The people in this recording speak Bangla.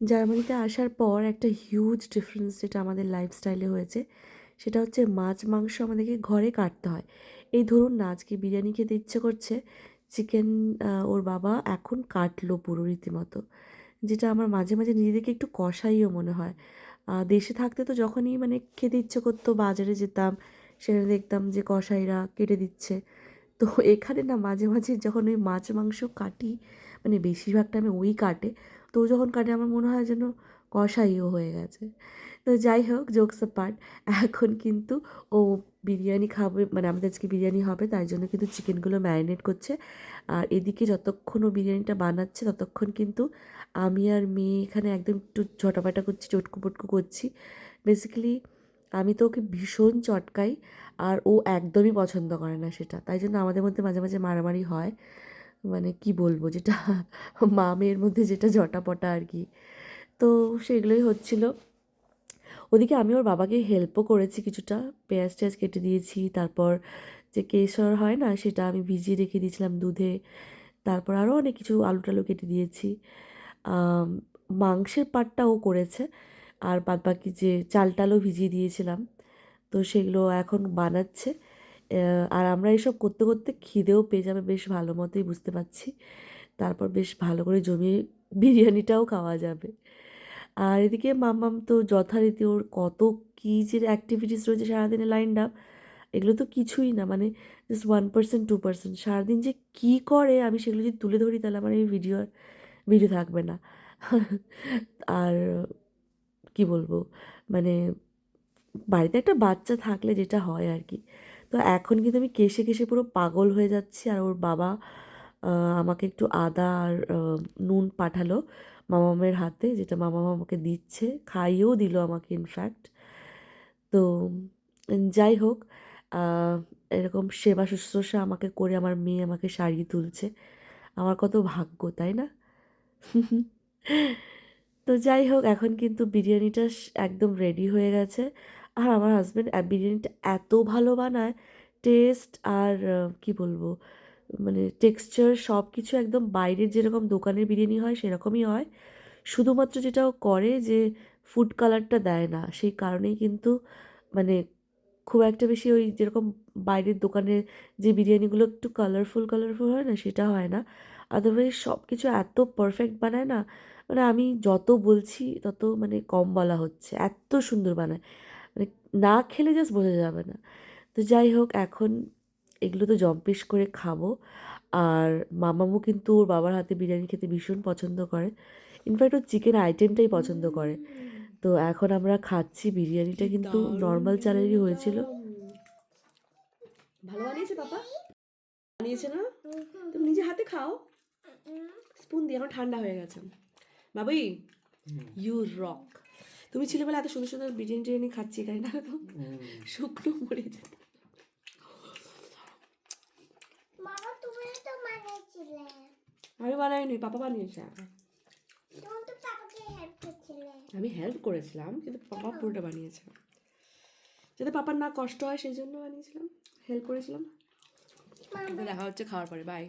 জার্মানিতে আসার পর একটা হিউজ ডিফারেন্স যেটা আমাদের লাইফস্টাইলে হয়েছে, সেটা হচ্ছে মাছ, মাংস আমাদেরকে ঘরে কাটতে হয়। এই ধরুন না, আজকে বিরিয়ানি খেতে ইচ্ছে করছে চিকেন ওর বাবা এখন কাটলো পুরো রীতিমতো, যেটা আমার মাঝে মাঝে নিজেদেরকে একটু কষাইও মনে হয়। দেশে থাকতে তো যখনই মানে খেতে ইচ্ছে করতো, বাজারে যেতাম, সেখানে দেখতাম যে কষাইরা কেটে দিচ্ছে। তো এখানে না মাঝে মাঝে যখন ওই মাছ, মাংস কাটি মানে বেশিরভাগটা আমি ওই কাটে তো যখন কাটে আমার মনে হয় যেন কষাইও হয়ে গেছে। তো যাই হোক জোকস পার্ট এখন কিন্তু ও বিরিয়ানি খাবে মানে আমাদের আজকে বিরিয়ানি হবে, তাই জন্য কিন্তু চিকেনগুলো ম্যারিনেট করছে। আর এদিকে যতক্ষণ ও বিরিয়ানিটা বানাচ্ছে, ততক্ষণ কিন্তু আমি আর মেয়ে এখানে একদম একটু ঝটাপাটা করছি, চটকু পটকু করছি। বেসিক্যালি আমি তো ওকে ভীষণ চটকাই, আর ও একদমই পছন্দ করে না সেটা। তাই জন্য আমাদের মধ্যে মাঝে মাঝে মারামারি হয়। মানে কি বলব? যেটা মা মেয়ের মধ্যে যেটা জটাপটা আর কি তো সেগুলোই হচ্ছিল। ওদিকে আমি ওর বাবাকে হেল্পও করেছি কিছুটা। পেঁয়াজ টেয়াজ কেটে দিয়েছি। তারপর যে কেশর হয় না, সেটা আমি ভিজিয়ে রেখে দিয়েছিলাম দুধে। তারপর আরও অনেক কিছু আলু টালু কেটে দিয়েছি। মাংসের পাটটা ও করেছে। আর বাদ বাকি যে চাল টালও ভিজিয়ে দিয়েছিলাম। তো সেগুলো এখন বানাচ্ছে। আর আমরা এসব করতে করতে খিদেও পেয়ে যাবে বেশ ভালো মতোই, বুঝতে পারছি। তারপর বেশ ভালো করে জমিয়ে বিরিয়ানিটাও খাওয়া যাবে। আর এদিকে মাম্মাম তো যথারীতি ওর কত কী যে অ্যাক্টিভিটিস রয়েছে সারাদিনে লাইন আপ এগুলো তো কিছুই না মানে just one percent two percent সারাদিন যে কী করে, আমি সেগুলো যদি তুলে ধরি, তাহলে আমার এই ভিডিও ভিডিও থাকবে না। আর কি বলব মানে বাড়িতে একটা বাচ্চা থাকলে যেটা হয় আর কি তো এখন কিন্তু আমি কেশে কেশে পুরো পাগল হয়ে যাচ্ছি। আর ওর বাবা আমাকে একটু আদা আর নুন পাঠালো মামামের হাতে, যেটা মামা আমাকে দিচ্ছে। খাইয়েও দিল আমাকে ইনফ্যাক্ট তো যাই হোক এরকম সেবা শুশ্রূষা আমাকে করে আমার মেয়ে আমাকে সারিয়ে তুলছে। আমার কত ভাগ্য, তাই না? তো যাই হোক, এখন কিন্তু বিরিয়ানিটা একদম রেডি হয়ে গেছে। আর আমার হাজব্যান্ড বিরিয়ানিটা এত ভালো বানায় টেস্ট আর কি বলব মানে টেক্সচার সব কিছু একদম বাইরের যেরকম দোকানের বিরিয়ানি হয় সেরকমই হয়। শুধুমাত্র যেটা ও করে যে ফুড কালারটা দেয় না, সেই কারণেই কিন্তু মানে খুব একটা বেশি ওই যেরকম বাইরের দোকানের যে বিরিয়ানিগুলো একটু কালারফুল কালারফুল হয় না সেটা হয় না। আদারওয়াইজ সব কিছু এত পারফেক্ট বানায় না মানে আমি যত বলছি তত মানে কম বলা হচ্ছে, এত সুন্দর বানায়। মানে না খেলে জাস্ট বোঝা যাবে না। তো যাই হোক এখন এগুলো তো জম্পেশ করে খাব। আর মামামু কিন্তু ওর বাবার হাতে বিরিয়ানি খেতে ভীষণ পছন্দ করে। ইনফ্যাক্ট ওর চিকেন আইটেমটাই পছন্দ করে। তো এখন আমরা খাচ্ছি বিরিয়ানিটা কিন্তু নর্মাল চালেরই হয়েছিল। ভালো বানিয়েছে পাপা? বানিয়েছে না? তুমি নিজে হাতে খাও। স্পুন দিয়ে এখন ঠান্ডা হয়ে গেছে। বাবুই ইউ রক তুমি ছিলে বলে এত সুন্দর সুন্দর বিরিয়ানি টিরিয়ানি খাচ্ছি এখানে না তো? শুকনো মরে যেত আমি বানাইনি পাপা বানিয়েছে। আমি হেল্প করেছিলাম কিন্তু পাপা পুরোটা বানিয়েছে। যাতে পাপার না কষ্ট হয় সেই জন্য বানিয়েছিলাম হেল্প করেছিলাম। দেখা হচ্ছে খাওয়ার পরে বাই